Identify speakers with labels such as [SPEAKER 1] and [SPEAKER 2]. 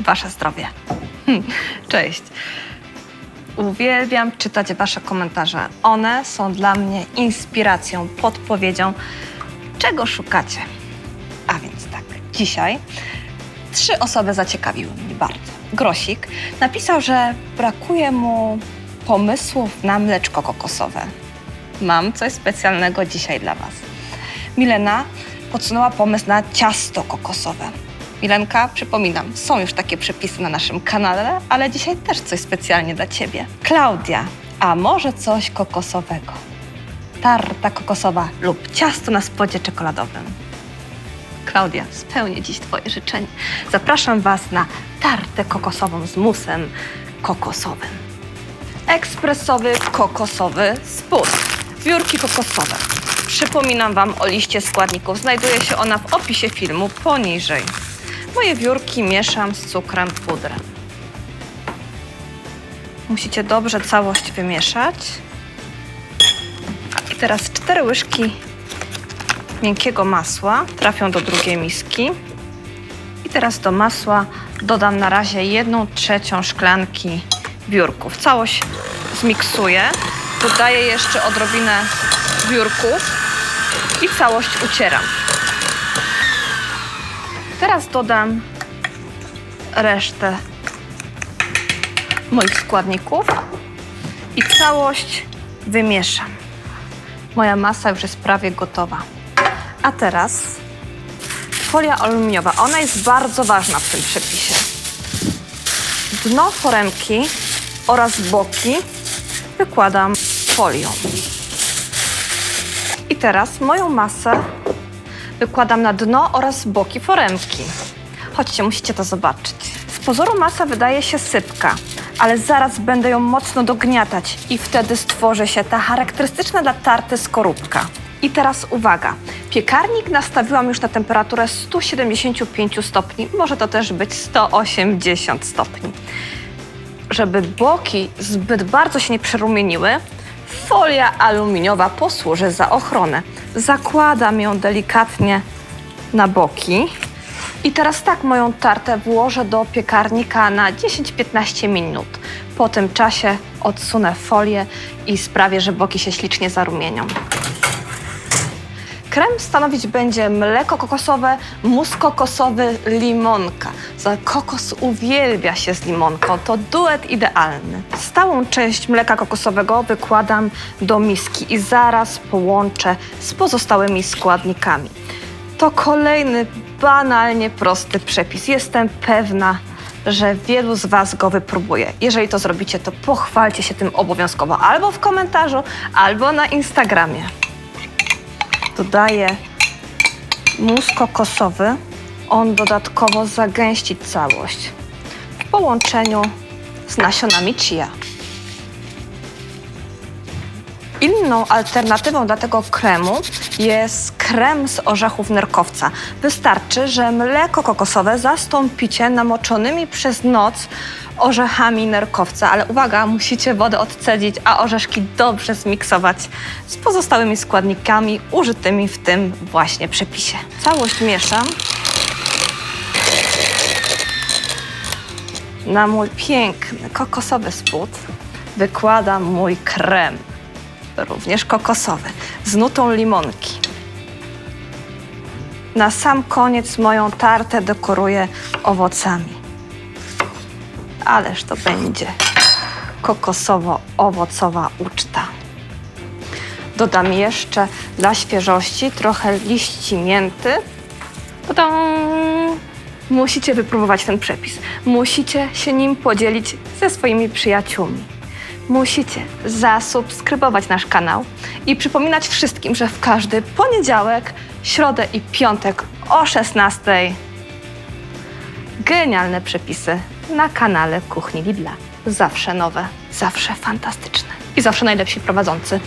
[SPEAKER 1] Wasze zdrowie. Hm, Cześć. Uwielbiam czytać Wasze komentarze. One są dla mnie inspiracją, podpowiedzią, czego szukacie. A więc tak, dzisiaj trzy osoby zaciekawiły mnie bardzo. Grosik napisał, że brakuje mu pomysłów na mleczko kokosowe. Mam coś specjalnego dzisiaj dla Was. Milena podsunęła pomysł na ciasto kokosowe. Milenka, przypominam, są już takie przepisy na naszym kanale, ale dzisiaj też coś specjalnie dla Ciebie. Klaudia, a może coś kokosowego? Tarta kokosowa lub ciasto na spodzie czekoladowym. Klaudia, spełnię dziś Twoje życzenie. Zapraszam Was na tartę kokosową z musem kokosowym. Ekspresowy kokosowy spust. Wiórki kokosowe. Przypominam Wam o liście składników. Znajduje się ona w opisie filmu poniżej. Moje wiórki mieszam z cukrem pudrem. Musicie dobrze całość wymieszać. I teraz cztery łyżki miękkiego masła trafią do drugiej miski. I teraz do masła dodam na razie jedną trzecią szklanki wiórków. Całość zmiksuję. Dodaję jeszcze odrobinę wiórków i całość ucieram. Teraz dodam resztę moich składników i całość wymieszam. Moja masa już jest prawie gotowa. A teraz folia aluminiowa. Ona jest bardzo ważna w tym przepisie. Dno foremki oraz boki wykładam folią. I teraz moją masę wykładam na dno oraz boki foremki. Chodźcie, musicie to zobaczyć. Z pozoru masa wydaje się sypka, ale zaraz będę ją mocno dogniatać i wtedy stworzy się ta charakterystyczna dla tarty skorupka. I teraz uwaga. Piekarnik nastawiłam już na temperaturę 175 stopni, może to też być 180 stopni. Żeby boki zbyt bardzo się nie przerumieniły, folia aluminiowa posłuży za ochronę. Zakładam ją delikatnie na boki. I teraz tak moją tartę włożę do piekarnika na 10-15 minut. Po tym czasie odsunę folię i sprawię, że boki się ślicznie zarumienią. Krem stanowić będzie mleko kokosowe, mus kokosowy, limonka. Kokos uwielbia się z limonką, to duet idealny. Stałą część mleka kokosowego wykładam do miski i zaraz połączę z pozostałymi składnikami. To kolejny banalnie prosty przepis. Jestem pewna, że wielu z Was go wypróbuje. Jeżeli to zrobicie, to pochwalcie się tym obowiązkowo albo w komentarzu, albo na Instagramie dodaję mus kokosowy. On dodatkowo zagęści całość w połączeniu z nasionami chia. Inną alternatywą dla tego kremu jest krem z orzechów nerkowca. Wystarczy, że mleko kokosowe zastąpicie namoczonymi przez noc orzechami nerkowca, ale uwaga, musicie wodę odcedzić, a orzeszki dobrze zmiksować z pozostałymi składnikami użytymi w tym właśnie przepisie. Całość mieszam. Na mój piękny kokosowy spód wykładam mój krem, również kokosowy, z nutą limonki. Na sam koniec moją tartę dekoruję owocami. Ależ to będzie kokosowo-owocowa uczta. Dodam jeszcze dla świeżości trochę liści mięty. Tadam! Musicie wypróbować ten przepis. Musicie się nim podzielić ze swoimi przyjaciółmi. Musicie zasubskrybować nasz kanał i przypominać wszystkim, że w każdy poniedziałek, środę i piątek o 16 genialne przepisy na kanale Kuchni Lidla. Zawsze nowe, zawsze fantastyczne i zawsze najlepsi prowadzący.